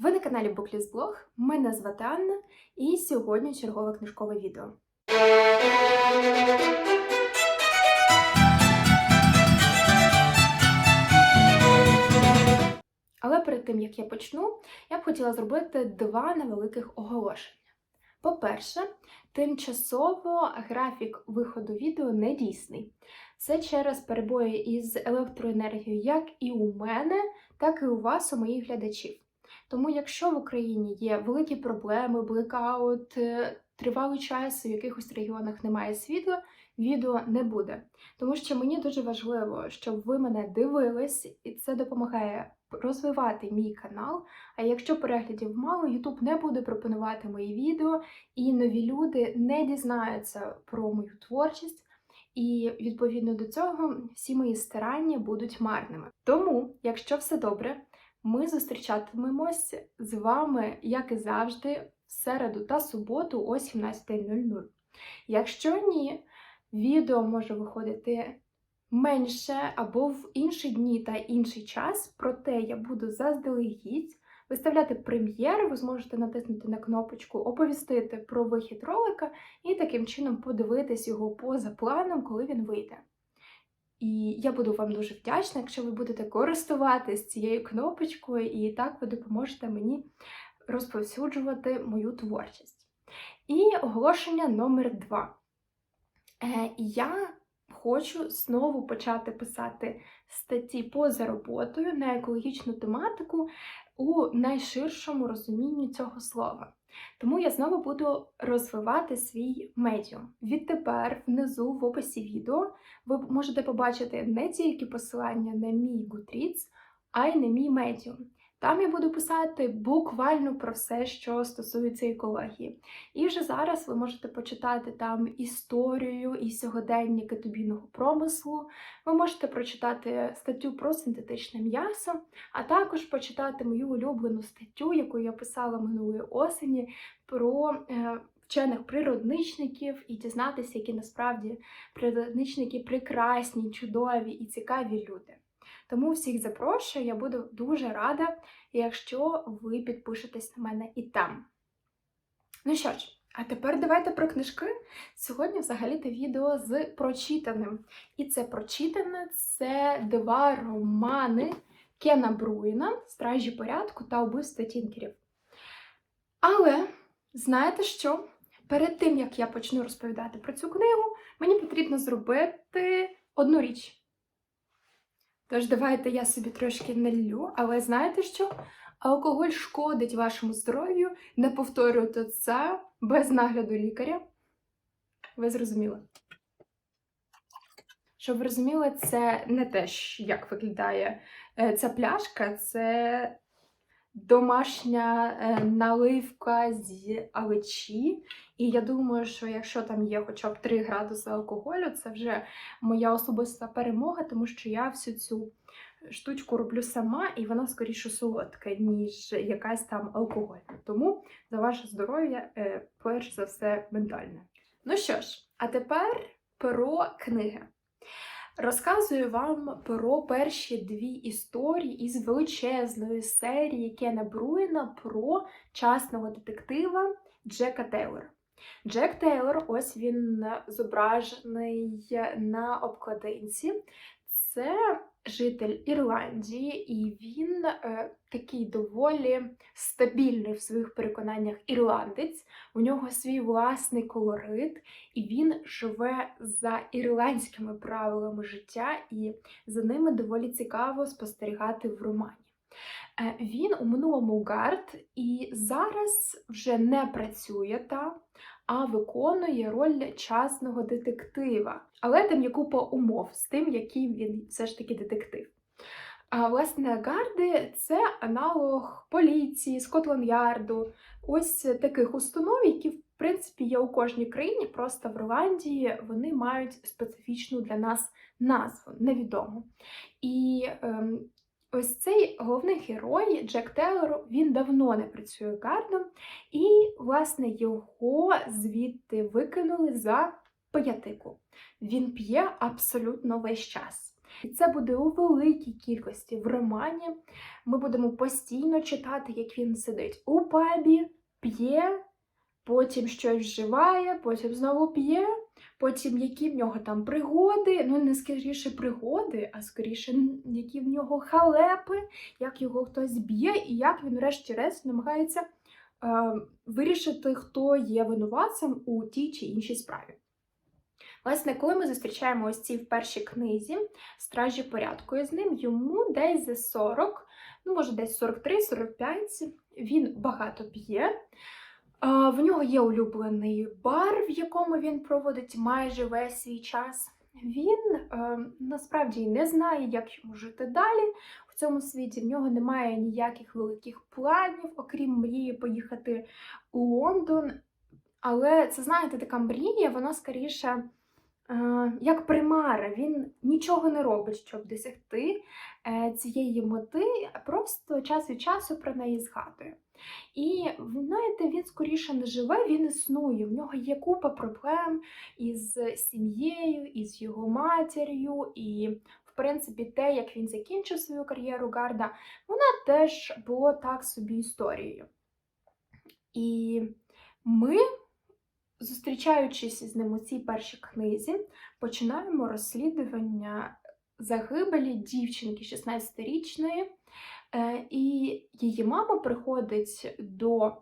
Ви на каналі Booklist Blog, мене звати Анна, і сьогодні чергове книжкове відео. Але перед тим як я почну, я б хотіла зробити два невеликих оголошення. По-перше, тимчасово графік виходу відео не дійсний. Це через перебої із електроенергією як і у мене, так і у вас, у моїх глядачів. Тому, якщо в Україні є великі проблеми, блекаут, е, тривалий час, у якихось регіонах немає світла, відео не буде. Тому що мені дуже важливо, щоб ви мене дивились, і це допомагає розвивати мій канал. А якщо переглядів мало, YouTube не буде пропонувати мої відео, і нові люди не дізнаються про мою творчість. І відповідно до цього всі мої старання будуть марними. Тому, якщо все добре, ми зустрічатимемось з вами, як і завжди, в середу та суботу о 17.00. Якщо ні, відео може виходити менше або в інші дні та інший час, проте я буду заздалегідь виставляти прем'єри, ви зможете натиснути на кнопочку Оповістити про вихід ролика і таким чином подивитись його поза планом, коли він вийде. І я буду вам дуже вдячна, якщо ви будете користуватись цією кнопочкою, і так ви допоможете мені розповсюджувати мою творчість. І оголошення номер два. Е, Я хочу знову почати писати статті поза роботою на екологічну тематику у найширшому розумінні цього слова. Тому я знову буду розвивати свій медіум. Відтепер, внизу в описі відео, ви можете побачити не тільки посилання на мій Goodreads, а й на мій медіум. Там я буду писати буквально про все, що стосується екології. І вже зараз ви можете почитати там історію і сьогодення кетобійного промислу. Ви можете прочитати статтю про синтетичне м'ясо, а також почитати мою улюблену статтю, яку я писала минулої осені, про е, вчених природничників і дізнатися, які насправді природничники прекрасні, чудові і цікаві люди. Тому всіх запрошую, я буду дуже рада, якщо ви підпишетесь на мене і там. Ну що ж, а тепер давайте про книжки. Сьогодні взагалі-то відео з прочитаним. І це прочитане це два романи Кена Бруїна Стражі порядку та убивства Тінкерів. Але знаєте що? Перед тим як я почну розповідати про цю книгу, мені потрібно зробити одну річ. Тож давайте я собі трошки налью, але знаєте що? Алкоголь шкодить вашому здоров'ю, не повторюйте це без нагляду лікаря. Ви зрозуміли? Щоб ви розуміли, це не те, як виглядає е, ця пляшка, це домашня е, наливка з алечі. І я думаю, що якщо там є хоча б 3 градуси алкоголю, це вже моя особиста перемога, тому що я всю цю штучку роблю сама, і вона скоріше солодка, ніж якась там алкогольна. Тому за ваше здоров'я, е, перш за все, ментальне. Ну що ж, а тепер про книги. Розказую вам про перші дві історії із величезної серії Кена Бруїна про частного детектива Джека Тейлора. Джек Тейлор, ось він зображений на обкладинці. Це житель Ірландії, і він е, такий доволі стабільний в своїх переконаннях ірландець. У нього свій власний колорит, і він живе за ірландськими правилами життя, і за ними доволі цікаво спостерігати в романі. Е, він у минулому гард і зараз вже не працює там, а виконує роль частного детектива. Але там є купа умов з тим, який він все ж таки детектив. А власне, гарди це аналог поліції, Скотланд-Ярду, ось таких установ, які в принципі є у кожній країні, просто в Ірландії вони мають специфічну для нас назву, невідому. І ем, Ось цей головний герой Джек Тейлор, він давно не працює гардом, і, власне, його звідти викинули за пиятику. Він п'є абсолютно весь час. І це буде у великій кількості в романі. Ми будемо постійно читати, як він сидить у пабі, п'є, потім щось вживає, потім знову п'є, потім які в нього там пригоди. Ну, не скоріше пригоди, а скоріше, які в нього халепи, як його хтось б'є, і як він, врешті-решт, намагається е, вирішити, хто є винуватцем у тій чи іншій справі. Власне, коли ми зустрічаємо ось ці в першій книзі стражі порядку із ним, йому десь за 40, ну може десь 43-45, він багато п'є. В нього є улюблений бар, в якому він проводить майже весь свій час. Він е, насправді не знає, як йому жити далі в цьому світі. В нього немає ніяких великих планів, окрім мрії поїхати у Лондон. Але це, знаєте, така мрія, вона скоріше як примара. Він нічого не робить, щоб досягти е, цієї мети, просто час від часу про неї згадує. І знаєте, він скоріше не живе, він існує. В нього є купа проблем із сім'єю, із його матір'ю, і, в принципі, те, як він закінчив свою кар'єру Гарда, вона теж було так собі історією. І ми, зустрічаючись з ним у цій першій книзі, починаємо розслідування загибелі дівчинки 16-річної. Е, І її мама приходить до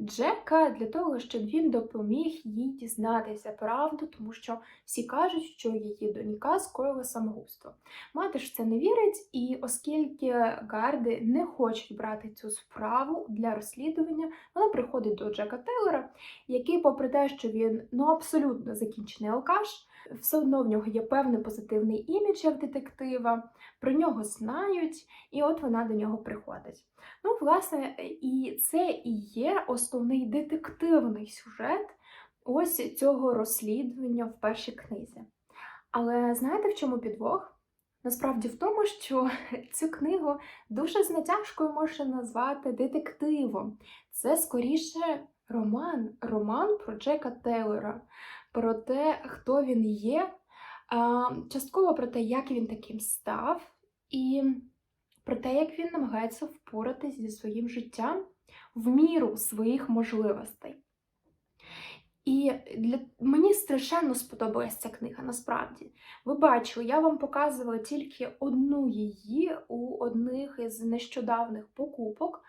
Джека для того, щоб він допоміг їй дізнатися правду, тому що всі кажуть, що її донька скоїла самогубство. Мати ж це не вірить, і оскільки гарди не хочуть брати цю справу для розслідування, вона приходить до Джека Тейлора, який, попри те, що він ну абсолютно закінчений алкаш, все одно в нього є певний позитивний імідж як детектива, про нього знають, і от вона до нього приходить. Ну, власне, і це і є основний детективний сюжет ось цього розслідування в першій книзі. Але знаєте, в чому підвох? Насправді в тому, що цю книгу дуже з натяжкою можна назвати детективом. Це скоріше роман, роман про Джека Тейлора, про те, хто він є, частково про те, як він таким став, і про те, як він намагається впоратись зі своїм життям в міру своїх можливостей. І для мені страшенно сподобалася ця книга, насправді. Ви бачили, я вам показувала тільки одну її у одних із нещодавних покупок.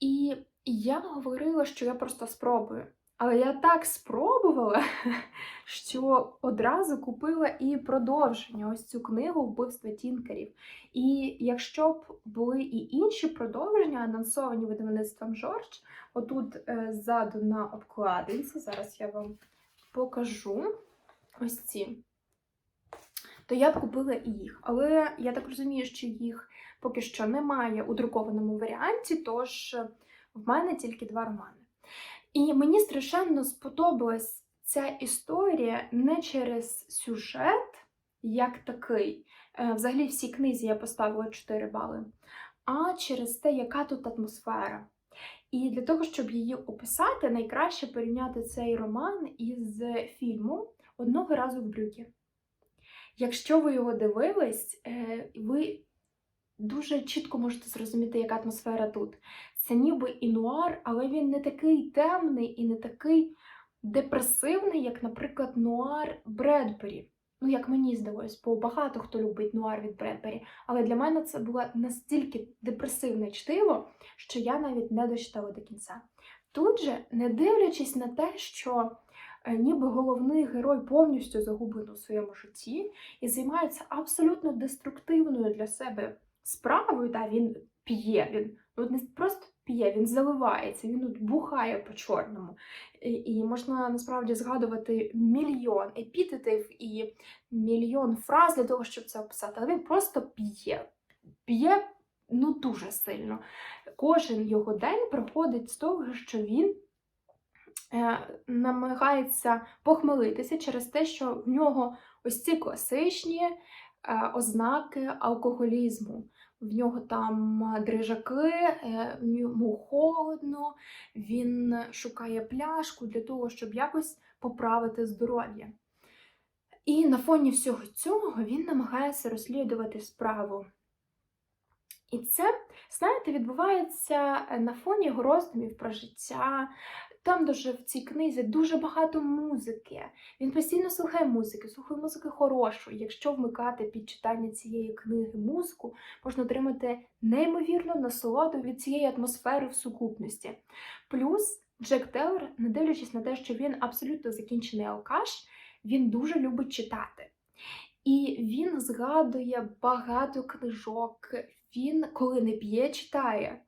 І я говорила, що я просто спробую. Але я так спробувала, що одразу купила і продовження ось цю книгу вбивства тінкерів. І якщо б були і інші продовження, анонсовані видавництвом Жорж, отут е, ззаду на обкладинці, зараз я вам покажу ось ці, то я б купила і їх. Але я так розумію, що їх поки що немає у друкованому варіанті, тож в мене тільки два романи. І мені страшенно сподобалась ця історія не через сюжет, як такий. Е, Взагалі, всій книзі я поставила 4 бали, а через те, яка тут атмосфера. І для того, щоб її описати, найкраще порівняти цей роман із фільмом одного разу в брюкі. Якщо ви його дивились, е, ви дуже чітко можете зрозуміти, яка атмосфера тут. Це ніби і нуар, але він не такий темний і не такий депресивний, як, наприклад, нуар Бредбері. Ну, як мені здалось, бо багато хто любить нуар від Бредбері. Але для мене це було настільки депресивне чтиво, що я навіть не дочитала до кінця. Тут же, не дивлячись на те, що е, ніби головний герой повністю загублений у своєму житті і займається абсолютно деструктивною для себе справою, та він п'є, він ну, не просто п'є, він заливається, він от бухає по-чорному. І можна насправді згадувати мільйон епітетів і мільйон фраз для того, щоб це описати, але він просто п'є. П'є ну дуже сильно. Кожен його день проходить з того, що він е, намагається похмелитися через те, що в нього ось ці класичні е, ознаки алкоголізму. В нього там дрижаки, е, йому холодно, він шукає пляшку для того, щоб якось поправити здоров'я. І на фоні всього цього він намагається розслідувати справу. І це, знаєте, відбувається е, на фоні його роздумів про життя. Там дуже в цій книзі дуже багато музики. Він постійно слухає музики, слухає музики хорошу. Якщо вмикати під читання цієї книги музику, можна отримати неймовірну насолоду від цієї атмосфери в сукупності. Плюс Джек Теллер, не дивлячись на те, що він абсолютно закінчений алкаш, він дуже любить читати. І він згадує багато книжок. Він, коли не п'є, читає.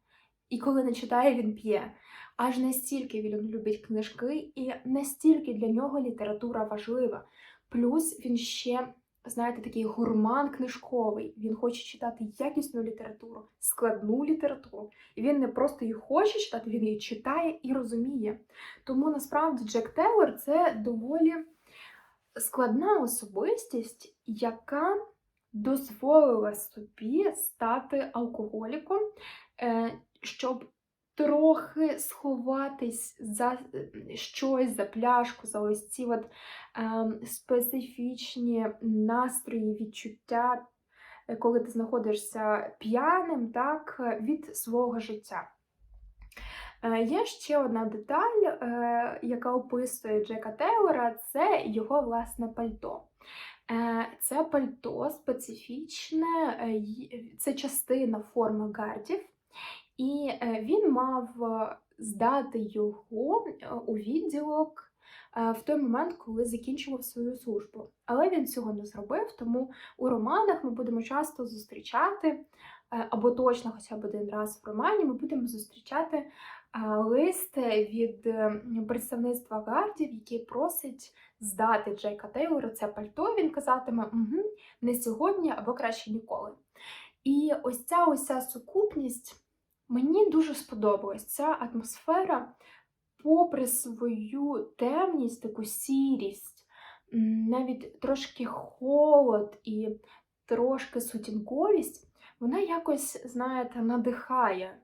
І коли не читає, він п'є. Аж настільки він любить книжки, і настільки для нього література важлива. Плюс він ще, знаєте, такий гурман книжковий. Він хоче читати якісну літературу, складну літературу. І він не просто її хоче читати, він її читає і розуміє. Тому насправді Джек Теллер – це доволі складна особистість, яка дозволила собі стати алкоголіком, е, щоб трохи сховатись за щось, за пляшку, за ось ці от е, специфічні настрої, відчуття, е, коли ти знаходишся п'яним, так, від свого життя. Е, Є ще одна деталь, е, яка описує Джека Тейлора, це його власне пальто. Це пальто специфічне, це частина форми гардів, і е, він мав е, здати його е, у відділок в той момент, коли закінчував свою службу. Але він цього не зробив, тому у романах ми будемо часто зустрічати, або точно хоча б один раз в романі ми будемо зустрічати лист від представництва гардів, який просить здати Джейка Тейлора це пальто. Він казатиме угу, не сьогодні або краще ніколи. І ось ця ця сукупність мені дуже сподобалась. Ця атмосфера, попри свою темність, таку сірість, навіть трошки холод і трошки сутінковість, вона якось, знаєте, надихає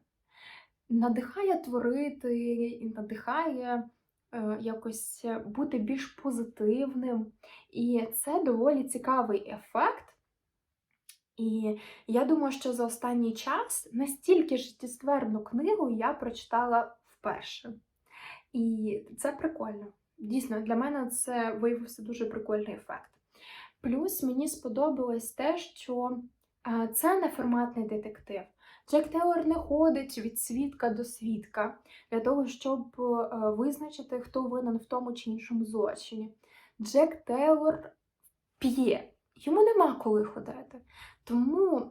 надихає творити, надихає е, якось бути більш позитивним. І це доволі цікавий ефект. І я думаю, що за останній час настільки життєстверну книгу я прочитала вперше. І це прикольно. Дійсно, для мене це виявився дуже прикольний ефект. Плюс мені сподобалось те, що е, це не форматний детектив. Джек Тейлор не ходить від свідка до свідка для того, щоб е, визначити, хто винен в тому чи іншому злочині. Джек Тейлор п'є, йому нема коли ходити. Тому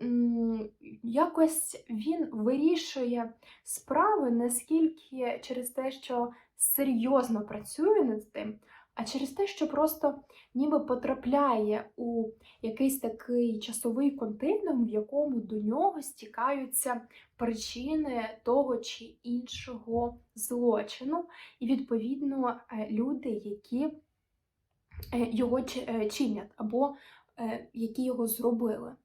якось він вирішує справи не скільки через те, що серйозно працює над тим, а через те, що просто ніби потрапляє у якийсь такий часовий континуум, в якому до нього стікаються причини того чи іншого злочину, і, відповідно, е, люди, які е, його е, чинять, або які його зробили,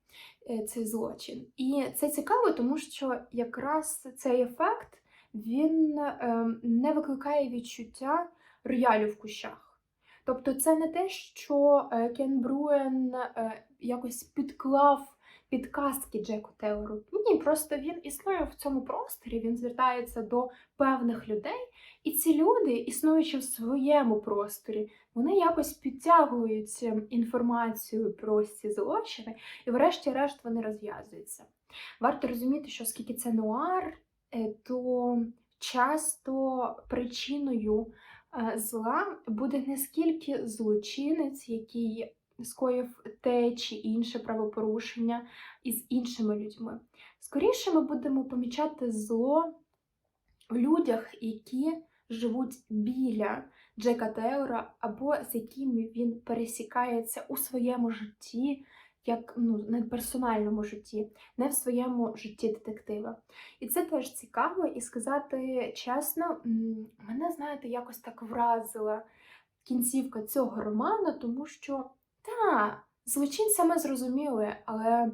е, цей злочин. І це цікаво, тому що якраз цей ефект він е, не викликає відчуття роялю в кущах. Тобто це не те, що е, Кен Бруен е, якось підклав підказки Джеку Тейлору. Ні, просто він існує в цьому просторі, він звертається до певних людей, і ці люди, існуючи в своєму просторі, вони якось підтягують е, інформацію про ці злочини, і врешті-решт вони розв'язуються. Варто розуміти, що оскільки це нуар, е, то часто причиною е, зла буде не скільки злочинець, який скоїв те чи інше правопорушення із іншими людьми. Скоріше ми будемо помічати зло в людях, які живуть біля Джека Тейлора, або з якими він пересікається у своєму житті, як ну, не в персональному житті, не в своєму житті детектива. І це теж цікаво, і сказати чесно, мене, знаєте, якось так вразила кінцівка цього роману, тому що та, злочинця ми зрозуміли, але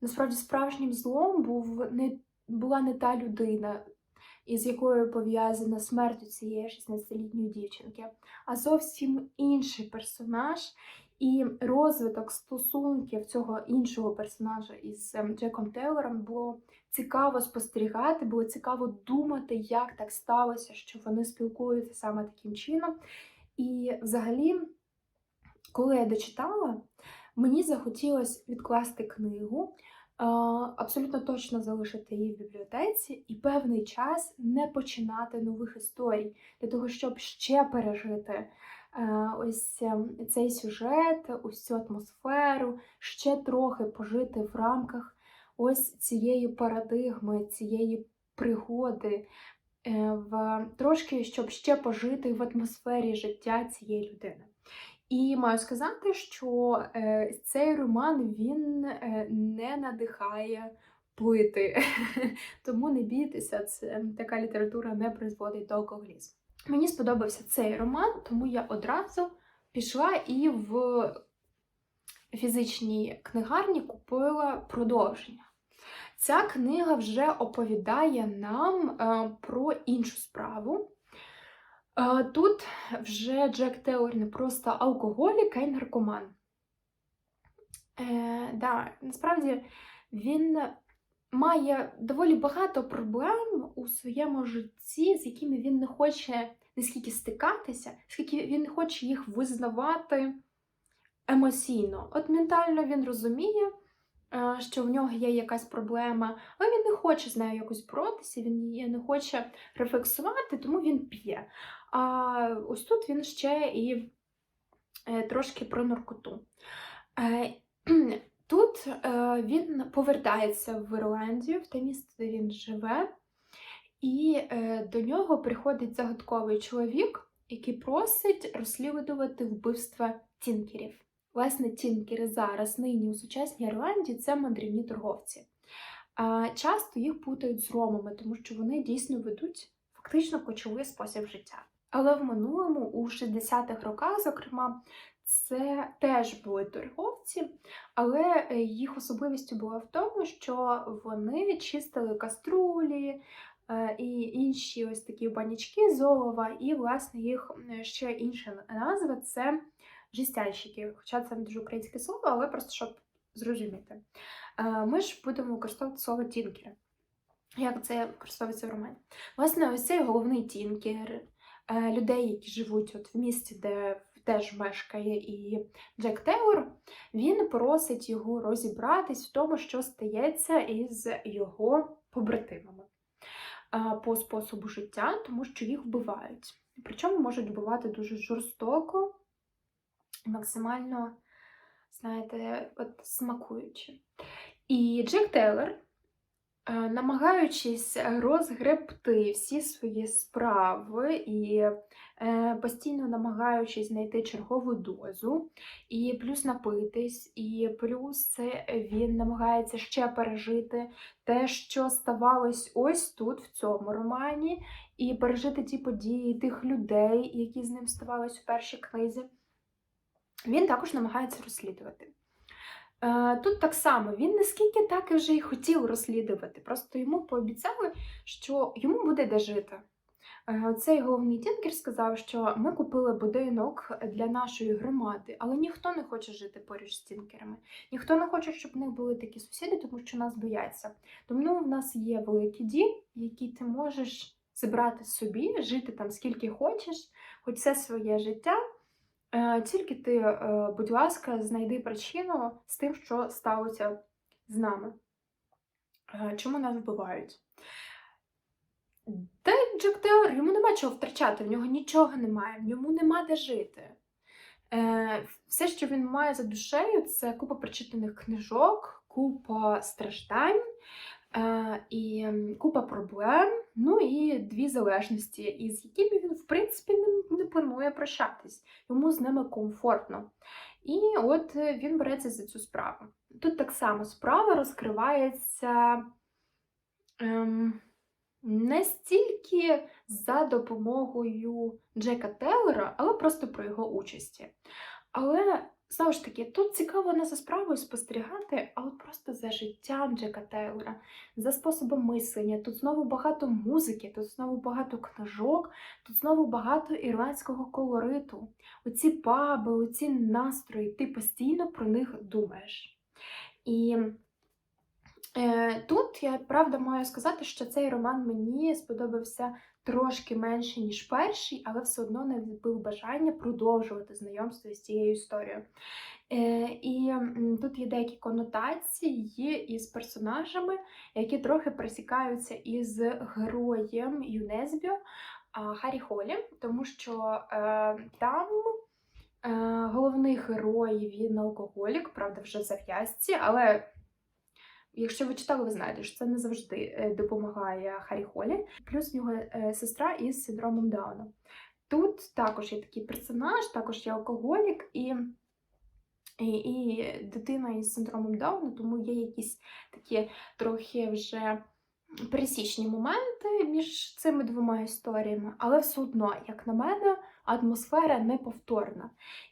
насправді справжнім злом був не, була не та людина, із якою пов'язана смерть цієї 16-літньої дівчинки, а зовсім інший персонаж. І розвиток стосунків цього іншого персонажа із ем, Джеком Тейлором було цікаво спостерігати, було цікаво думати, як так сталося, що вони спілкуються саме таким чином. І взагалі, коли я дочитала, мені захотілося відкласти книгу, абсолютно точно залишити її в бібліотеці і певний час не починати нових історій для того, щоб ще пережити е, ось ем, цей сюжет, ось цю атмосферу, ще трохи пожити в рамках ось цієї парадигми, цієї пригоди, е, в трошки, щоб ще пожити в атмосфері життя цієї людини. І маю сказати, що е, цей роман він е, не надихає плити. Тому не бійтеся, це така література не призводить до алкоголізму. Мені сподобався цей роман, тому я одразу пішла і в фізичній книгарні купила продовження. Ця книга вже оповідає нам е, про іншу справу. Е, Тут вже Джек Тейлор не просто алкоголік, а й наркоман. Е, да, насправді він має доволі багато проблем у своєму житті, з якими він не хоче не скільки стикатися, скільки він не хоче їх визнавати емоційно. От ментально він розуміє, е, що в нього є якась проблема, але він не хоче з нею якось боротися, він її не хоче рефлексувати, тому він п'є. А ось тут він ще і е, трошки про наркоту. Е, Тут е, він повертається в Ірландію, в те місце, де він живе, і до нього приходить загадковий чоловік, який просить розслідувати вбивства тінкерів. Власне, тінкери зараз нині у сучасній Ірландії це мандрівні торговці. Часто їх путають з ромами, тому що вони дійсно ведуть фактично кочовий спосіб життя. Але в минулому, у 60-х роках, зокрема, це теж були торговці, але е, їх особливістю була в тому, що вони чистили каструлі е, і інші ось такі банячки з олова, і, власне, їх е, ще інша назва це жестянщики. Хоча це не дуже українське слово, але просто щоб зрозуміти. Ми ж будемо використовувати слово тінкери. Як це використовується в романі? Власне, ось цей головний тінкер, людей, які живуть от в місті, де теж мешкає і Джек Тейлор, він просить його розібратись в тому, що стається із його побратимами по способу життя, тому що їх вбивають. Причому можуть вбивати дуже жорстоко, максимально, знаєте, от смакуючи. І Джек Тейлор Е, намагаючись розгребти всі свої справи і е, постійно намагаючись знайти чергову дозу, і плюс напитись, і плюс він намагається ще пережити те, що ставалось ось тут, в цьому романі, і пережити ті події тих людей, які з ним ставались у першій книзі. Він також намагається розслідувати. Е, тут так само він не скільки так і вже й хотів розслідувати, просто йому пообіцяли, що йому буде де жити. Е, цей головний тінкер сказав, що ми купили будинок для нашої громади, але ніхто не хоче жити поруч з тінкерами. Ніхто не хоче, щоб в них були такі сусіди, тому що нас бояться. Тому в нас є великий дім, який ти можеш зібрати собі, жити там скільки хочеш, хоч все своє життя. Е, тільки ти, е, будь ласка, знайди причину з тим, що сталося з нами. Е, чому нас вбивають? Та Джек Тейлор, йому нема чого втрачати, в нього нічого немає, в ньому нема де жити. Все, що він має за душею, це купа прочитаних книжок, купа страждань і купа проблем, ну і дві залежності, із якими він, в принципі, не, не планує прощатись. Йому з ними комфортно. І от він береться за цю справу. Тут так само справа розкривається ем, не стільки за допомогою Джека Теллера, але просто про його участі. Але Знову ж таки, тут цікаво не за справою спостерігати, а от просто за життям Джека Тейлора, за способом мислення. Тут знову багато музики, тут знову багато книжок, тут знову багато ірландського колориту. Оці паби, оці настрої, ти постійно про них думаєш. І е, тут я правда маю сказати, що цей роман мені сподобався трошки менше, ніж перший, але все одно не відбив бажання продовжувати знайомство з цією історією. Е, і тут є деякі конотації із персонажами, які трохи пересікаються із героєм Юнезбіо а, Харі Холі, тому що е, там е, головний герой він алкоголік, правда, вже зав'язці, але. Якщо ви читали, ви знаєте, що це не завжди е, допомагає Харі Холі. Плюс в нього е, сестра із синдромом Дауна. Тут також є такий персонаж, також є алкоголік і, і, і дитина із синдромом Дауна, тому є якісь такі трохи вже пересічні моменти між цими двома історіями, але все одно, як на мене, атмосфера неповторна.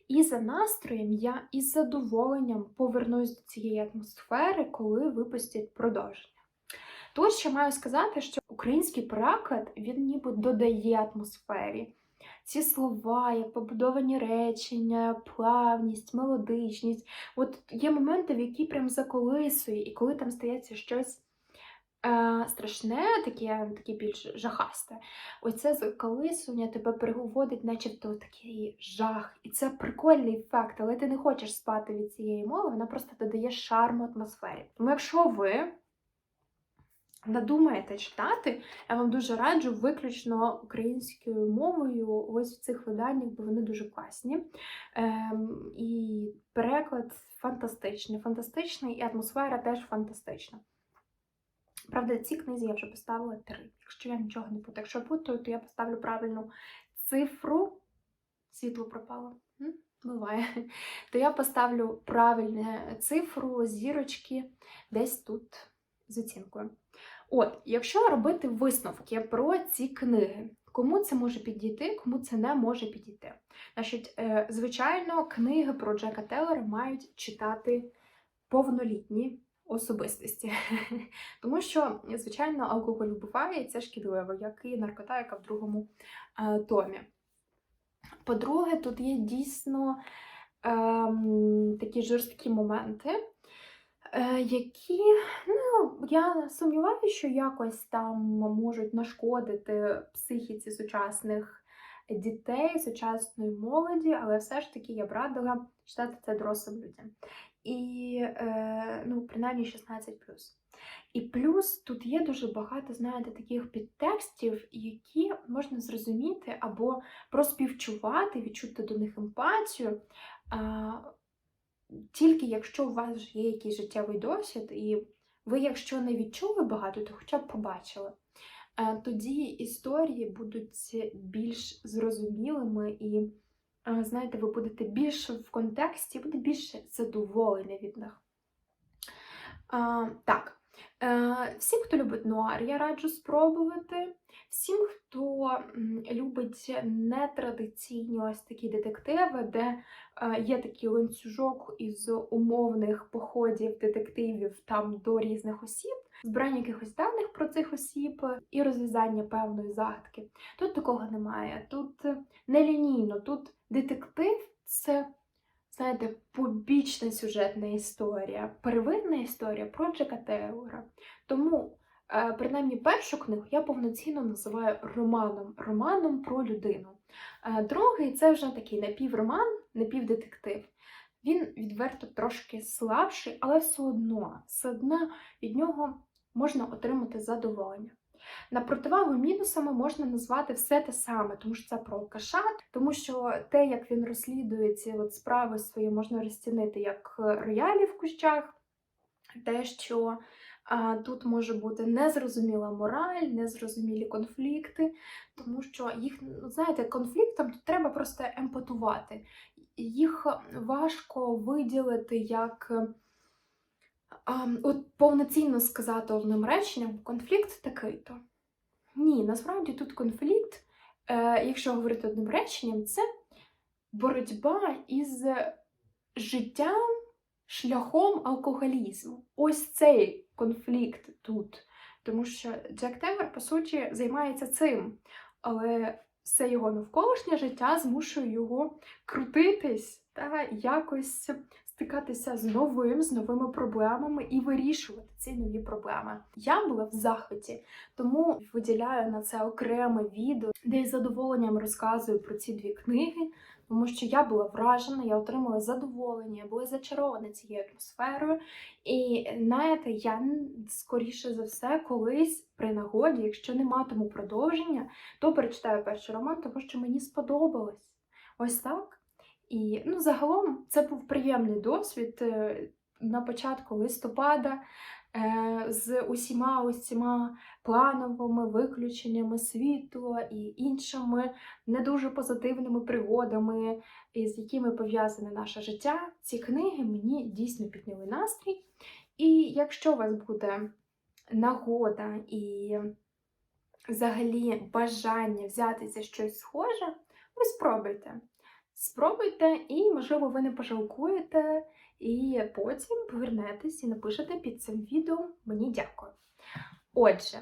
І за настроєм я із задоволенням повернусь до цієї атмосфери, коли випустять продовження. Тут ще маю сказати, що український переклад він ніби додає атмосфері. Ці слова, як побудовані речення, плавність, мелодичність. От є моменти, в які прям заколисує, і коли там стається щось страшне, таке, таке більш жахасте, оце заколисування тебе переводить, начебто такий жах. І це прикольний ефект, але ти не хочеш спати від цієї мови, вона просто додає шарму атмосфері. Тому якщо ви надумаєте читати, я вам дуже раджу виключно українською мовою ось в цих виданнях, бо вони дуже класні. Ем, і переклад фантастичний, фантастичний, і атмосфера теж фантастична. Правда, ці книзі я вже поставила три. Якщо я нічого не буду. Якщо путаю, то я поставлю правильну цифру. Світло пропало. Буває. То я поставлю правильну цифру зірочки десь тут з оцінкою. От, якщо робити висновки про ці книги, кому це може підійти, кому це не може підійти. Значить, е, звичайно, книги про Джека Теллера мають читати повнолітні особистості. Тому що, звичайно, алкоголь вбиває, і це шкідливо, як і наркота, яка в другому е, томі. По-друге, тут є дійсно ем, такі жорсткі моменти, е, які, ну, я сумніваюся, що якось там можуть нашкодити психіці сучасних дітей, сучасної молоді, але все ж таки я б радила читати це дорослим людям. І, е, ну, принаймні 16 І плюс тут є дуже багато, знаєте, таких підтекстів, які можна зрозуміти або проспівчувати, відчути до них емпатію. Тільки якщо у вас вже є якийсь життєвий досвід, і ви, якщо не відчули багато, то хоча б побачили. Е, тоді історії будуть більш зрозумілими і, знаєте, ви будете більше в контексті, буде більше задоволення від них. А, Так. Е, всім, хто любить нуар, я раджу спробувати. Всім, хто любить нетрадиційні ось такі детективи, де е, є такий ланцюжок із умовних походів детективів там до різних осіб, збирання якихось даних про цих осіб і розв'язання певної загадки. Тут такого немає. Тут нелінійно, тут детектив це знаєте, побічна сюжетна історія, первинна історія про Джека Тейлора. Тому, е, принаймні, першу книгу я повноцінно називаю романом, романом про людину. Е, Другий це вже такий напівроман, напівдетектив. Він відверто трошки слабший, але все одно, все одно від нього можна отримати задоволення. На противагу мінусами можна назвати все те саме, тому що це про алкаша, тому що те, як він розслідує ці от справи свої, можна розцінити як роялі в кущах, те, що а, тут може бути незрозуміла мораль, незрозумілі конфлікти, тому що їх, ну, знаєте, конфліктам тут треба просто емпатувати. Їх важко виділити як. От повноцінно сказати одним реченням конфлікт такий-то. Ні, насправді тут конфлікт, е, якщо говорити одним реченням, це боротьба із життя шляхом алкоголізму. Ось цей конфлікт тут. Тому що Джек Темер, по суті, займається цим, але все його навколишнє життя змушує його крутитись та якось стикатися з новим, з новими проблемами і вирішувати ці нові проблеми. Я була в захваті, тому виділяю на це окреме відео, де я з задоволенням розказую про ці дві книги, тому що я була вражена, я отримала задоволення, я була зачарована цією атмосферою. І знаєте, я скоріше за все колись при нагоді, якщо не матиму продовження, то перечитаю перший роман, тому що мені сподобалось. Ось так. І ну, загалом це був приємний досвід е, на початку листопада е, з усіма ось цими плановими виключеннями світла і іншими не дуже позитивними пригодами, з якими пов'язане наше життя. Ці книги мені дійсно підняли настрій. І якщо у вас буде нагода і взагалі бажання взяти за щось схоже, ви спробуйте. Спробуйте, і, можливо, ви не пожалкуєте, і потім повернетесь і напишете під цим відео мені дякую. Отже,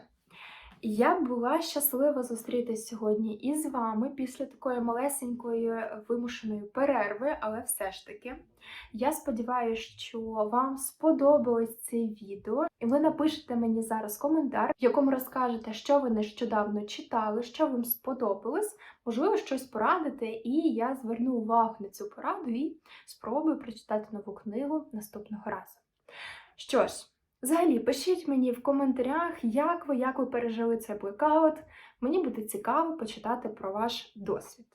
я була щаслива зустрітися сьогодні із вами після такої малесенької вимушеної перерви, але все ж таки. Я сподіваюся, що вам сподобалось це відео, і ви напишете мені зараз коментар, в якому розкажете, що ви нещодавно читали, що вам сподобалось, можливо, щось порадите, і я зверну увагу на цю пораду і спробую прочитати нову книгу наступного разу. Що ж, взагалі, пишіть мені в коментарях, як ви, як ви пережили цей блекаут. Мені буде цікаво почитати про ваш досвід.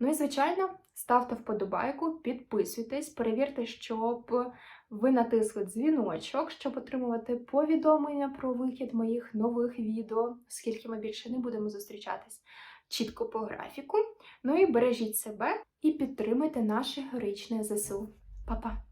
Ну і, звичайно, ставте вподобайку, підписуйтесь, перевірте, щоб ви натисли дзвіночок, щоб отримувати повідомлення про вихід моїх нових відео, оскільки ми більше не будемо зустрічатись чітко по графіку. Ну і бережіть себе і підтримуйте наше героїчне ЗСУ. Па-па!